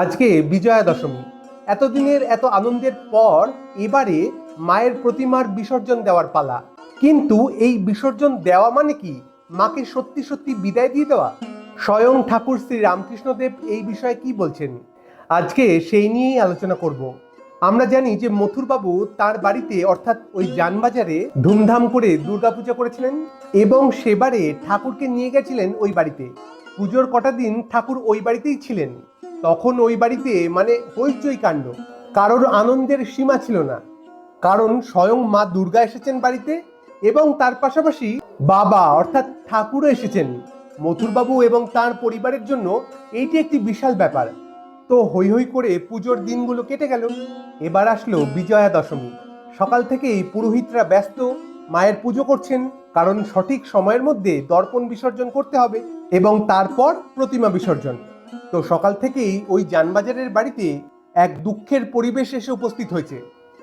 আজকে বিজয়া দশমী এতদিনের এত আনন্দের পর এবারে মায়ের প্রতিমার বিসর্জন দেওয়ার পালা। কিন্তু এই বিসর্জন দেওয়া মানে কি? মাকে সত্যি সত্যি বিদায় দিয়ে দেওয়া? স্বয়ং ঠাকুর শ্রী রামকৃষ্ণদেব এই বিষয়ে কি বলছেন? আজকে সেই নিয়েই আলোচনা করব। আমরা জানি যে মথুরবাবু তার বাড়িতে, অর্থাৎ ওই যানবাজারে ধুমধাম করে দুর্গাপূজা করেছিলেন এবং সেবারে ঠাকুরকে নিয়ে গেছিলেন ওই বাড়িতে। পুজোর কটা দিন ঠাকুর ওই বাড়িতেই ছিলেন। তখন ওই বাড়িতে মানে হইচই কাণ্ড। কারোর আনন্দের সীমা ছিল না। কারণ স্বয়ং মা দুর্গা এসেছেন বাড়িতে এবং তার পাশাপাশি বাবা অর্থাৎ ঠাকুরও এসেছেন। মথুরবাবু এবং তার পরিবারের জন্য এইটি একটি বিশাল ব্যাপার। তো হই হই করে পুজোর দিনগুলো কেটে গেল। এবার আসলো বিজয়া দশমী। সকাল থেকেই পুরোহিতরা ব্যস্ত, মায়ের পুজো করছেন, কারণ সঠিক সময়ের মধ্যে দর্পণ বিসর্জন করতে হবে এবং তারপর প্রতিমা বিসর্জন। তো সকাল থেকেই ওই যানবাজারের বাড়িতে এক দুঃখের পরিবেশ এসে উপস্থিত হয়েছে।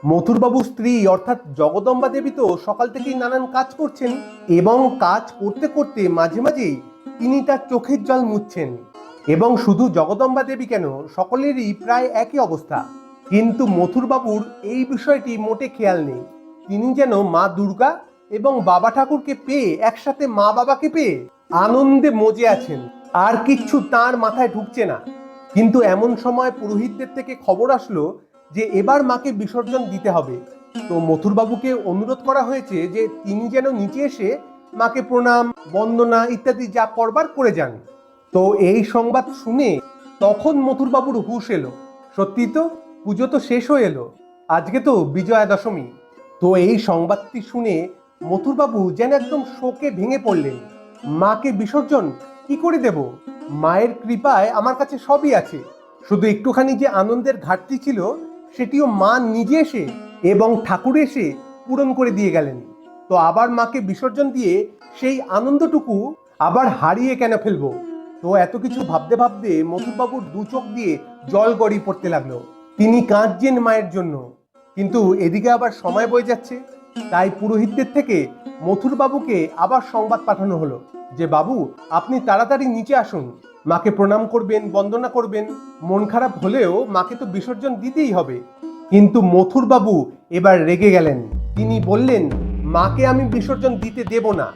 মথুরবাবুর স্ত্রী অর্থাৎ জগদম্বা দেবী তো সকাল থেকেই নানান কাজ করছেন এবং কাজ করতে করতে মাঝে মাঝেই তিনি তার চোখের জল মুছছেন এবং শুধু জগদম্বা দেবী কেন, সকলেরই প্রায় একই অবস্থা। কিন্তু মথুরবাবুর এই বিষয়টি মোটে খেয়াল নেই। তিনি যেন মা দুর্গা এবং বাবা ঠাকুরকে পেয়ে একসাথে মা বাবাকে পেয়ে আনন্দে মজে আছেন। আর কিচ্ছু তার মাথায় ঢুকছে না। কিন্তু এমন সময় পুরোহিতদের থেকে খবর আসলো যে এবার মাকে বিসর্জন দিতে হবে। তো মথুরবাবুকে অনুরোধ করা হয়েছে যে তিনি যেন নিচে এসে মাকে প্রণাম, বন্দনা ইত্যাদি যা করবার করে যান। তো এই সংবাদ শুনে তখন মথুরবাবুর হুশ এলো। সত্যি তো, পুজো তো শেষ হয়ে এলো। আজকে তো বিজয়া দশমী তো এই সংবাদটি শুনে মথুরবাবু যেন একদম শোকে ভেঙে পড়লেন। মাকে বিসর্জন কি করে দেব? মায়ের কৃপায় আমার কাছে সবই আছে। শুধু একটুখানি যে আনন্দের ঘাটতি ছিল, সেটিও মা নিজে এসে এবং ঠাকুর এসে পূরণ করে দিয়ে গেলেন। তো আবার মাকে বিসর্জন দিয়ে সেই আনন্দটুকু আবার হারিয়ে কেন ফেলব? তো এত কিছু ভাবতে ভাবতে মথুরবাবুর দু চোখ দিয়ে জল গড়ি পড়তে লাগল। তিনি কাঁদছেন মায়ের জন্য। কিন্তু এদিকে আবার সময় বয়ে যাচ্ছে। তাই পুরোহিতদের থেকে মথুরবাবুকে আবার সংবাদ পাঠানো হলো যে, বাবু, আপনি তাড়াতাড়ি নিচে আসুন। মাকে প্রণাম করবেন, বন্দনা করবেন। মন খারাপ হলেও মাকে তো বিসর্জন দিতেই হবে। কিন্তু মথুরবাবু এবার রেগে গেলেন। তিনি বললেন, মাকে আমি বিসর্জন দিতে দেব না।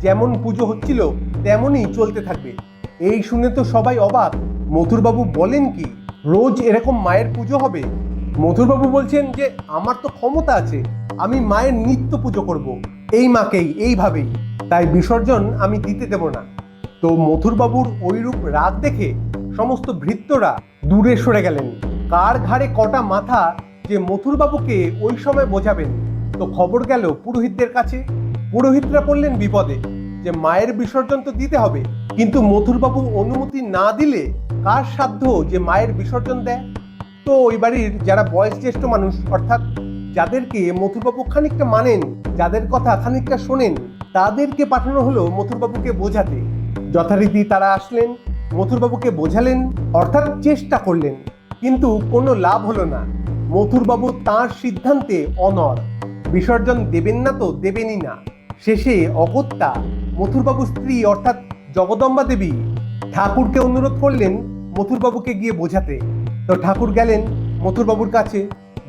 যেমন পুজো হচ্ছিল, তেমনই চলতে থাকবে। এই শুনে তো সবাই অবাক। মথুরবাবু বলেন কি, রোজ এরকম মায়ের পুজো হবে? মথুরবাবু বলছেন যে, আমার তো ক্ষমতা আছে। আমি মায়ের নিত্য পুজো করব। এই মাকেই, এইভাবেই। তাই বিসর্জন আমি দিতে দেব না। তো মথুরবাবুর ওইরূপ রাগ দেখে সমস্ত ভৃত্যরা দূরে সরে গেলেন। কার ঘাড়ে কটা মাথা যে মথুরবাবুকে ওই সময় বোঝাবেন? তো খবর গেল পুরোহিতদের কাছে। পুরোহিতরা পড়লেন বিপদে, যে মায়ের বিসর্জন তো দিতে হবে। কিন্তু মথুরবাবু অনুমতি না দিলে কার সাধ্য যে মায়ের বিসর্জন দেয়? তো ওই বাড়ির যারা বয়স জ্যেষ্ঠ মানুষ, অর্থাৎ যাদেরকে মথুরবাবু খানিকটা মানেন, যাদের কথা খানিকটা শোনেন, তাদেরকে পাঠানো হলো মথুরবাবুকে বোঝাতে। যথারীতি তারা আসলেন, মথুরবাবুকে বোঝালেন, অর্থাৎ চেষ্টা করলেন, কিন্তু কোনো লাভ হলো না। মথুরবাবু তার সিদ্ধান্তে অনর বিসর্জন দেবেন না তো দেবেনই না। শেষে অগত্যা মথুরবাবুর স্ত্রী অর্থাৎ জগদম্বা দেবী ঠাকুরকে অনুরোধ করলেন মথুরবাবুকে গিয়ে বোঝাতে। তো ঠাকুর গেলেন মথুরবাবুর কাছে।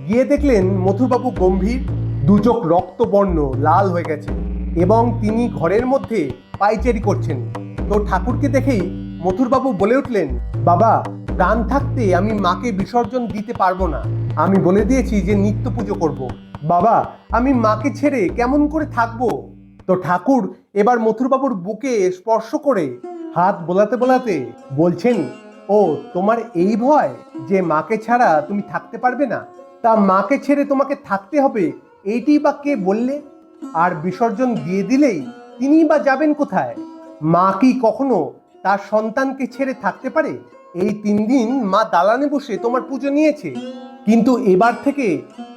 গিয়ে দেখলেন মথুরবাবু গম্ভীর, দুচোখ রক্তবর্ণ, লাল হয়ে গেছে এবং তিনি ঘরের মধ্যে পাইচারি করছেন। তো ঠাকুরকে দেখেই মথুরবাবু বলে উঠলেন, বাবা, প্রাণ থাকতে আমি মাকে বিসর্জন দিতে পারব না। আমি বলে দিয়েছি যে নিত্য পুজো করব। বাবা, আমি মাকে ছেড়ে কেমন করে থাকব? তো ঠাকুর এবার মথুরবাবুর বুকে স্পর্শ করে হাত বোলাতে বোলাতে বলছেন, ও, তোমার এই ভয় যে মাকে ছাড়া তুমি থাকতে পারবে না? তা মাকে ছেড়ে তোমাকে থাকতে হবে, এইটি বা কে বললে? আর বিসর্জন দিয়ে দিলেই তিনি বা যাবেন কোথায়? মা কি কখনো তার সন্তানকে ছেড়ে থাকতে পারে? এই তিন দিন মা দালানে বসে তোমার পুজো নিয়েছে। কিন্তু এবার থেকে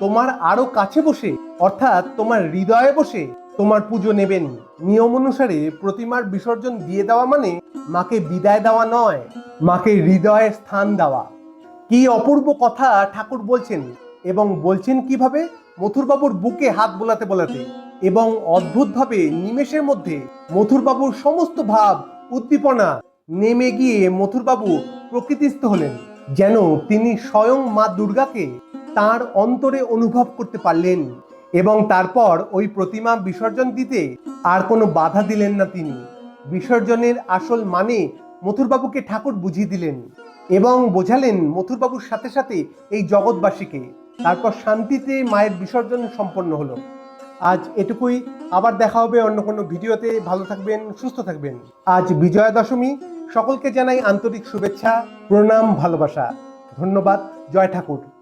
তোমার আরও কাছে বসে, অর্থাৎ তোমার হৃদয়ে বসে তোমার পুজো নেবেন। নিয়ম অনুসারে প্রতিমার বিসর্জন দিয়ে দেওয়া মানে মাকে বিদায় দেওয়া নয়, মাকে হৃদয়ে স্থান দেওয়া। কি অপূর্ব কথা ঠাকুর বলছেন এবং বলছেন কীভাবে? মথুরবাবুর বুকে হাত বোলাতে বোলাতে এবং অদ্ভুতভাবে নিমেষের মধ্যে মথুরবাবুর সমস্ত ভাব, উদ্দীপনা নেমে গিয়ে মথুরবাবু প্রকৃতিস্থ হলেন, যেন তিনি স্বয়ং মা দুর্গাকে তার অন্তরে অনুভব করতে পারলেন এবং তারপর ওই প্রতিমা বিসর্জন দিতে আর কোনো বাধা দিলেন না তিনি। বিসর্জনের আসল মানে মথুরবাবুকে ঠাকুর বুঝিয়ে দিলেন এবং বোঝালেন মথুরবাবুর সাথে সাথে এই জগৎবাসীকে। তারপর শান্তিতে মায়ের বিসর্জন সম্পন্ন হলো। আজ এটুকুই। আবার দেখা হবে অন্য কোনো ভিডিওতে। ভালো থাকবেন, সুস্থ থাকবেন। আজ বিজয়া দশমী সকলকে জানাই আন্তরিক শুভেচ্ছা, প্রণাম, ভালোবাসা। ধন্যবাদ। জয় ঠাকুর।